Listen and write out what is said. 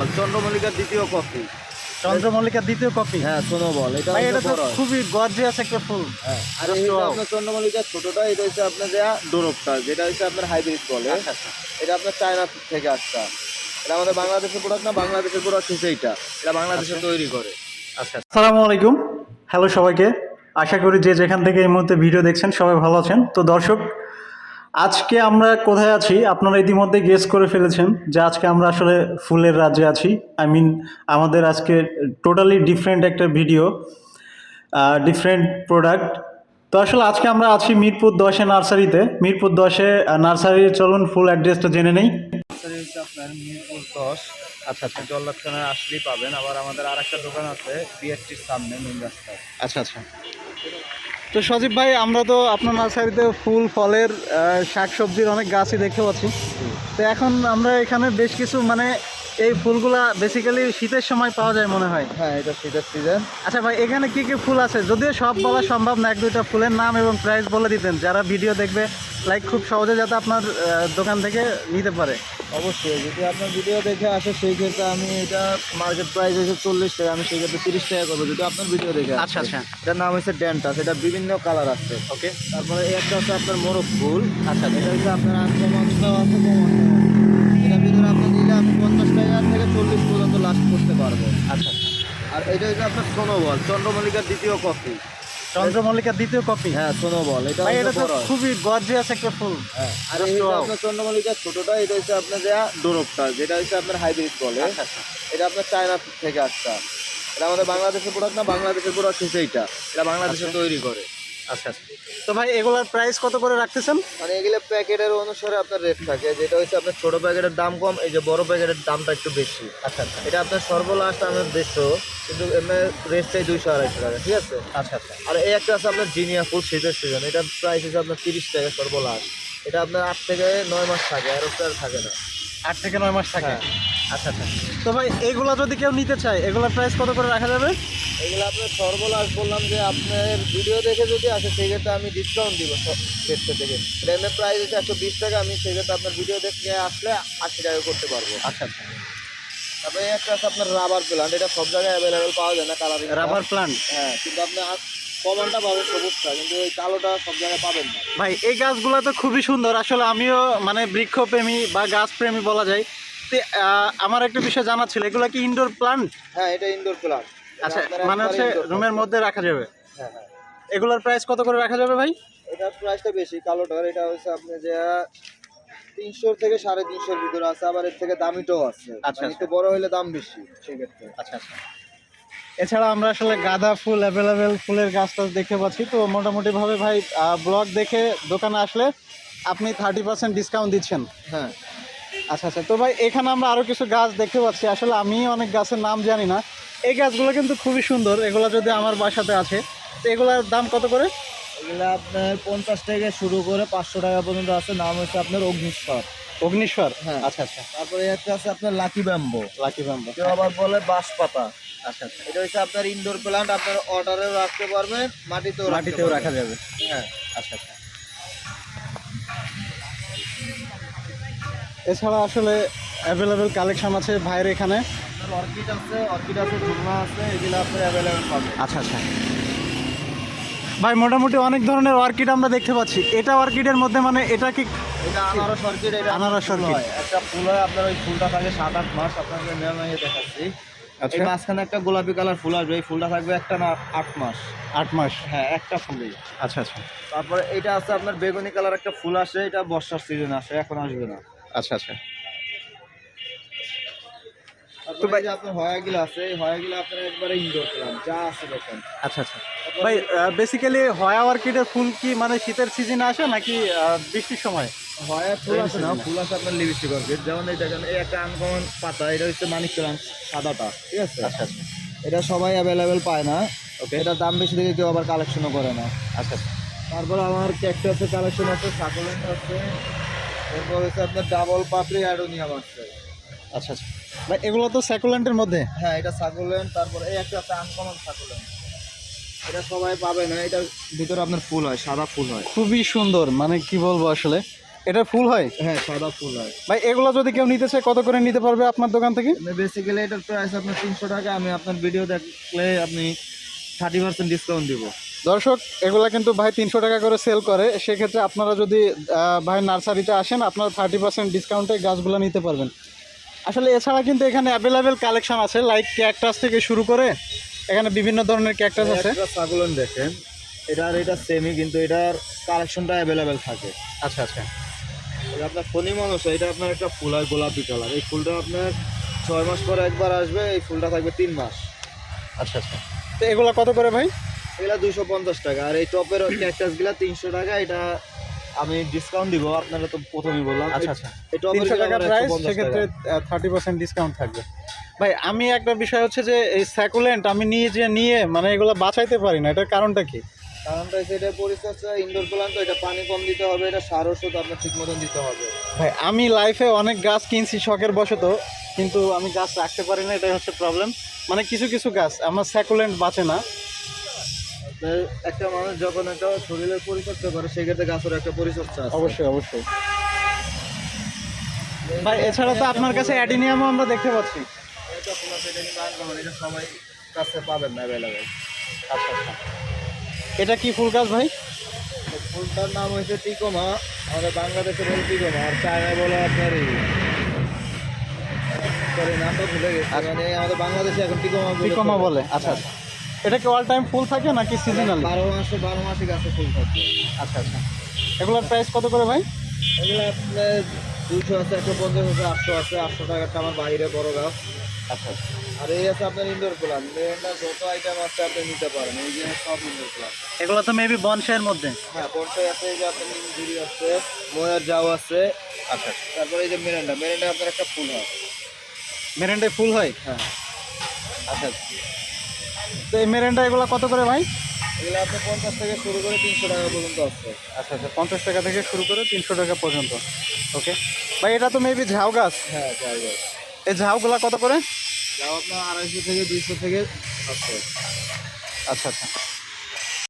চন্দ্রমল্লিকার দ্বিতীয় কপি চন্দ্রমল্লিকার দ্বিতীয় কপি হ্যাঁ সোনো বল এটা এটা তো খুবই গর্জিয়াস একটা ফুল। হ্যাঁ আর. আপনার চন্দ্রমল্লিকার ছোটটা এটা হচ্ছে আপনার যা যেটা হচ্ছে আপনার হাইব্রিড বলে। আচ্ছা আচ্ছা। এটা আপনার চায়না থেকে আসটা এটা আমাদের বাংলাদেশের প্রোডাক্ট না বাংলাদেশের প্রোডাক্ট হচ্ছে এইটা। এটা বাংলাদেশে তৈরি করে। আচ্ছা আসসালামু আলাইকুম। হ্যালো সবাইকে। আশা করি যে যেখান থেকে এই মুহূর্তে ভিডিও দেখছেন সবাই ভালো আছেন। তো দর্শক আজকে আমরা কোথায় আছি? আপনারা ইতিমধ্যে গেস করে ফেলেছেন যে আজকে আমরা আসলে ফুলের রাজ্যে আছি। আই মিন আমাদের আজকে টোটালি ডিফারেন্ট একটা ভিডিও ডিফারেন্ট প্রোডাক্ট তো আসলে আজকে আমরা আছি মিরপুর দশে নার্সারিতে। মিরপুর দশে নার্সারির চলুন ফুল অ্যাড্রেসটা জেনে নেই। নার্সারি হচ্ছে আপনার মিরপুর দশ। আচ্ছা আচ্ছা জল্লাদ থানায় আসলেই পাবেন। আবার আমাদের আর একটা দোকান আছে বিএসটির সামনে মেন রাস্তায়। আচ্ছা আচ্ছা। তো সজীব ভাই আমরা তো আপনার নার্সারিতে ফুল ফলের শাক সবজির অনেক গাছই দেখতে পাচ্ছি। তো এখন আমরা এখানে বেশ কিছু মানে এই ফুলগুলা বেসিক্যালি শীতের সময় পাওয়া যায় মনে হয়। হ্যাঁ এটা শীতের সিজন আচ্ছা ভাই এখানে কি কি ফুল আছে? যদিও সব বলা সম্ভব না এক দুইটা ফুলের নাম এবং প্রাইস বলে দিতেন। যারা ভিডিও দেখবে লাইক খুব সহজে যাতে আপনার দোকান থেকে নিতে পারে। অবশ্যই যদি আপনার ভিডিও দেখে আসে সেই ক্ষেত্রে আমি এটা মার্কেট প্রাইস হচ্ছে চল্লিশ টাকা আমি সেই ক্ষেত্রে তিরিশ টাকা করব যদি আপনার ভিডিও দেখে আচ্ছা আচ্ছা। এটার নাম হচ্ছে ডেন্টাস এটা বিভিন্ন কালার আছে। ওকে তারপরে একটা হচ্ছে আপনার মোরগ ফুল। আচ্ছা এটা হচ্ছে আপনার আনকমনটাও আছে এটা ভিতরে আপনি দিলে আমি পঞ্চাশ টাকা থেকে চল্লিশ পর্যন্ত লাস্ট করতে পারব। আচ্ছা। আর এটা হচ্ছে আপনার সোনোবল চন্দ্রমল্লিকার দ্বিতীয় কপি। চন্দ্রমল্লিকার দ্বিতীয় কপি। হ্যাঁ সোনোবল এটা এটা তো খুবই গর্জিয়াস একটা ফুল। হ্যাঁ আর এই আপনার চন্দ্রমল্লিকার ছোটটা এটা হচ্ছে আপনার যা ডোরপটা যেটা হচ্ছে আপনার হাইব্রিড বলে আচ্ছা আচ্ছা। এটা আপনার চায়না থেকে আসটা এটা আমাদের বাংলাদেশের প্রোডাক্ট না বাংলাদেশের প্রোডাক্ট হচ্ছে এইটা। এটা বাংলাদেশে তৈরি করে। আচ্ছা আচ্ছা। তো ভাই এগুলার প্রাইস কত করে রাখতেছেন? মানে এগুলো প্যাকেটের অনুসারে আপনার রেট থাকে যেটা হচ্ছে আপনার ছোট প্যাকেটের দাম কম এই যে বড় প্যাকেটের দামটা একটু বেশি। আচ্ছা আচ্ছা। এটা আপনার সর্বলাস্ট আমার দেড়শো কিন্তু এমনি রেট চাই দুইশো আড়াইশো টাকা ঠিক আছে? আচ্ছা আচ্ছা। আর এই একটা আছে আপনার জিনিয়া ফুল শীতের সিজন এটার প্রাইস হচ্ছে আপনার তিরিশ টাকা সর্বলাস্ট। এটা আপনার আট থেকে নয় মাস থাকে আর ওটা আর থাকে না। আট থেকে নয় মাস থাকে। হ্যাঁ। আচ্ছা আচ্ছা। তো ভাই এগুলা যদি কেউ নিতে চায় এগুলার প্রাইস কত করে রাখা যাবে? এগুলো আপনার সর্বলাস্ট বললাম যে আপনার ভিডিও দেখে যদি আসে সেই ক্ষেত্রে আমি ডিসকাউন্ট দিব ক্ষেত্রে থেকে। এমনি প্রাইস হচ্ছে একশো বিশ টাকা আমি সেই ক্ষেত্রে আপনার ভিডিও দেখে আসলে আশি টাকা করতে পারব। আচ্ছা আচ্ছা। তারপরে একটা আছে আপনার রাবার প্লান্ট এটা সব জায়গায় অ্যাভেলেবেল পাওয়া যায় না কালারিং রাবার প্লান্ট হ্যাঁ কিন্তু আপনি কমনটা পাবেন সবুজটা কিন্তু এই কালোটা সব জায়গায় পাবেন না। ভাই এই গাছগুলো তো খুবই সুন্দর। আসলে আমিও মানে বৃক্ষপ্রেমী বা গাছপ্রেমী বলা যায়। আমার একটা বিষয় জানা ছিল এগুলো কি ইনডোর প্লান্ট হ্যাঁ এটা ইনডোর প্লান্ট আচ্ছা মানে হচ্ছে রুমের মধ্যে রাখা যাবে? হ্যাঁ হ্যাঁ। এগুলোর প্রাইস কত করে রাখা যাবে ভাই? এটার প্রাইসটা বেশি কালোটার এটা হচ্ছে আপনি যে তিনশোর থেকে সাড়ে তিনশোর ভিতরে আছে আবার এর থেকে দামিটাও আছে। আচ্ছা, মানে একটু বড় হলে দাম বেশি সেক্ষেত্রে। আচ্ছা আচ্ছা। এছাড়া আমরা আসলে গাঁদা ফুল অ্যাভেলেবেল ফুলের গাছ টাছ দেখতে পাচ্ছি। তো মোটামুটিভাবে ভাই ব্লগ দেখে দোকানে আসলে আপনি থার্টি পার্সেন্ট ডিসকাউন্ট দিচ্ছেন। হ্যাঁ। আচ্ছা আচ্ছা। তো ভাই এখানে আমরা আরও কিছু গাছ দেখতে পাচ্ছি। আসলে আমি অনেক গাছের নাম জানি না। এই গাছগুলো কিন্তু খুবই সুন্দর। এগুলো যদি আমার বাসাতে আছে তো এগুলোর দাম কত করে? এগুলো আপনার পঞ্চাশ থেকে শুরু করে পাঁচশো টাকা পর্যন্ত আছে। নাম হচ্ছে আপনার অগ্নিশ্বর। অগ্নিশ্বর? হ্যাঁ। আচ্ছা আচ্ছা। তারপরে একটা আছে আপনার লাকি ব্যাম্বো। লাকি বাম্বা কেউ আবার বলে বাঁশ পাতা আচ্ছা আচ্ছা। এটা হচ্ছে আপনার ইনডোর প্লান্ট আপনার অর্ডারেও রাখতে পারবেন মাটিতেও মাটিতেও রাখা যাবে। হ্যাঁ। আচ্ছা আচ্ছা। এছাড়া আসলে অ্যাভেলেবেল কালেকশন আছে ভাইয়ের এখানে। অর্কিড আছে অর্কিড আছে ঝুলনা আছে এগুলো আপনি অ্যাভেলেবেল পাবেন। আচ্ছা আচ্ছা। ভাই মোটামুটি অনেক ধরনের অর্কিড আমরা দেখতে পাচ্ছি। এটা অর্কিডের মধ্যে মানে এটা কি এটা আনারস অর্কিড এটা আনারস অর্কিড। একটা ফুল হয় আপনার ওই ফুলটা থাকে সাত আট মাস আপনাকে নিয়মিয়ে দেখাচ্ছি। আচ্ছা। এই মাঝখানে একটা গোলাপি কালার ফুল আসবে এই ফুলটা থাকবে একটা না আট মাস। আট মাস। হ্যাঁ একটা ফুলই। আচ্ছা আচ্ছা। তারপরে এটা আছে আপনার বেগুনি কালার একটা ফুল আসে এটা বর্ষার সিজন আসে এখন আসবে না। আচ্ছা আচ্ছা। তারপরে এই আপনার হয়াগুলো আছে হয়াগুলো আপনার একবারে ইনডোর প্লান্ট যা আছে দেখেন। আচ্ছা আচ্ছা। ভাই বেসিক্যালি হয়া অর্কিডের ফুল কি মানে শীতের সিজনে আসে নাকি বৃষ্টির সময়? হয়া ফুল Rain না ফুল আছে আপনার লিপস্টিক অর্কিড যেমন এই দেখেন এই একটা আনকমন পাতা এটা হচ্ছে মানিক প্লান্ট সাদাটা ঠিক আছে? আচ্ছা আচ্ছা। এটা সবাই অ্যাভেলেবেল পায় না ওকে এটার দাম বেশি দেখে কেউ আবার কালেকশনও করে না। আচ্ছা আচ্ছা। তারপর আমার ক্যাকটাসের কালেকশন আছে সাকুলেন্ট আছে এরপর হচ্ছে আপনার ডাবল পাপড়ি অ্যাডোনিয়াম আছে। আচ্ছা আচ্ছা। ভাই এগুলো তো স্যাকুলেন্টের মধ্যে? হ্যাঁ এটা তারপর এই একটা আছে আনকমন সাকুলেন্ট এটা সবাই পাবে না এটার ভিতরে আপনার ফুল হয় সাদা ফুল হয়। খুবই সুন্দর মানে কি বলব আসলে? এটা ফুল হয়? হ্যাঁ সাদা ফুল হয়। ভাই এগুলো যদি কেউ নিতে চায় কত করে নিতে পারবে আপনার দোকান থেকে? বেসিক্যালি এটার প্রাইস আপনার তিনশো টাকা আমি আপনার ভিডিও দেখলে আপনি থার্টি পার্সেন্ট ডিসকাউন্ট দিব। দর্শক এগুলা কিন্তু ভাই তিনশো টাকা করে সেল করে। সেক্ষেত্রে আপনারা যদি ভাই নার্সারিতে আসেন আপনারা থার্টি পার্সেন্ট ডিসকাউন্টে গাছগুলো নিতে পারবেন। আসলে এছাড়া কিন্তু এখানে অ্যাভেলেবেল কালেকশন আছে লাইক ক্যাকটাস থেকে শুরু করে এখানে বিভিন্ন ধরনের ক্যাকটাস আছে। ছাগলন দেখেন এটার এটা সেমি কিন্তু এটার কালেকশনটা অ্যাভেলেবেল থাকে। আচ্ছা আচ্ছা। এটা আপনার ফনি মানুষ এটা আপনার একটা ফুল হয় গোলাপি কালার এই ফুলটা আপনার ছয় মাস পরে একবার আসবে এই ফুলটা থাকবে তিন মাস। আচ্ছা আচ্ছা। তো এগুলো কত করে ভাই? এগুলা দুশো পঞ্চাশ টাকা। আর এই টপের ক্যাকটাসগুলা তিনশো টাকা এটা আমি ডিসকাউন্ট দিব আপনারা তো প্রথমেই বললাম। আচ্ছা আচ্ছা। এই টপের টাকা প্রাইস সেক্ষেত্রে থার্টি পার্সেন্ট ডিসকাউন্ট থাকবে। ভাই আমি একটা বিষয় হচ্ছে যে এই স্যাকুলেন্ট আমি নিয়ে যে নিয়ে মানে এগুলো বাঁচাইতে পারি না এটার কারণটা কি? কারণটা হচ্ছে এটা পরিচর্যা ইনডোর তো এটা পানি কম দিতে হবে এটা সার ওষুধ আপনার ঠিক মতন দিতে হবে। ভাই আমি লাইফে অনেক গাছ কিনছি শখের বশত কিন্তু আমি গাছ রাখতে পারি না এটাই হচ্ছে প্রবলেম মানে কিছু কিছু গাছ আমার স্যাকুলেন্ট বাঁচে না। একটা মানুষ যখন একটা শরীরের পরিচর্যা করে সেক্ষেত্রে গাছের একটা পরিচর্যা অবশ্যই অবশ্যই। ভাই এছাড়া তো আপনার কাছে অ্যাডিনিয়ামও আমরা দেখতে পাচ্ছি। এটা এটা কিন্তু uncommon, এটা সবাই কাছে পাবেন না অ্যাভেলেবেল আচ্ছা আচ্ছা। এটা কি ফুল গাছ ভাই? ফুলটার নাম হয়েছে টিকোমা আমাদের বাংলাদেশে বলে টিকোমা আর চায়নায় বলে আপনার এই নামটা ভুলে গেছি। মানে আমাদের বাংলাদেশে এখন টিকোমা টিকোমা বলে আচ্ছা আচ্ছা। এটা কি অল টাইম ফুল থাকে নাকি সিজনাল বারো মাসে বারো মাসে গাছে ফুল থাকে। আচ্ছা আচ্ছা। এগুলোর প্রাইস কত করে ভাই? এগুলো আপনার দুশো আছে একশো পঞ্চাশ আছে আটশো আছে আটশো টাকাটা আমার বাইরে বড় গাছ। আচ্ছা আচ্ছা। আর এই আছে আপনার ইনডোর প্লান্ট মেয়েটা যত আইটেম আছে আপনি নিতে পারেন এই যে সব ইনডোর প্লান্ট এগুলো তো মেবি বনসাইয়ের মধ্যে। হ্যাঁ বর্ষায় আছে এই যে আপনার নিমঝুরি আছে ময়ার যাও আছে। আচ্ছা তারপরে এই যে মেরেন্ডা মেরেন্ডা আপনার একটা ফুল হয়। মেরেন্ডায় ফুল হয়? হ্যাঁ। আচ্ছা। তো এই মেরেন্ডা এগুলো কত করে ভাই? এগুলো আপনি পঞ্চাশ থেকে শুরু করে তিনশো টাকা পর্যন্ত আছে। আচ্ছা আচ্ছা পঞ্চাশ টাকা থেকে শুরু করে তিনশো টাকা পর্যন্ত। ওকে ভাই এটা তো মেবি ঝাউ গাছ। হ্যাঁ জায়গা এই ঝাউগুলা কত করে? ঝাউ আপনার আড়াইশো থেকে দুইশো থেকে আচ্ছা আচ্ছা।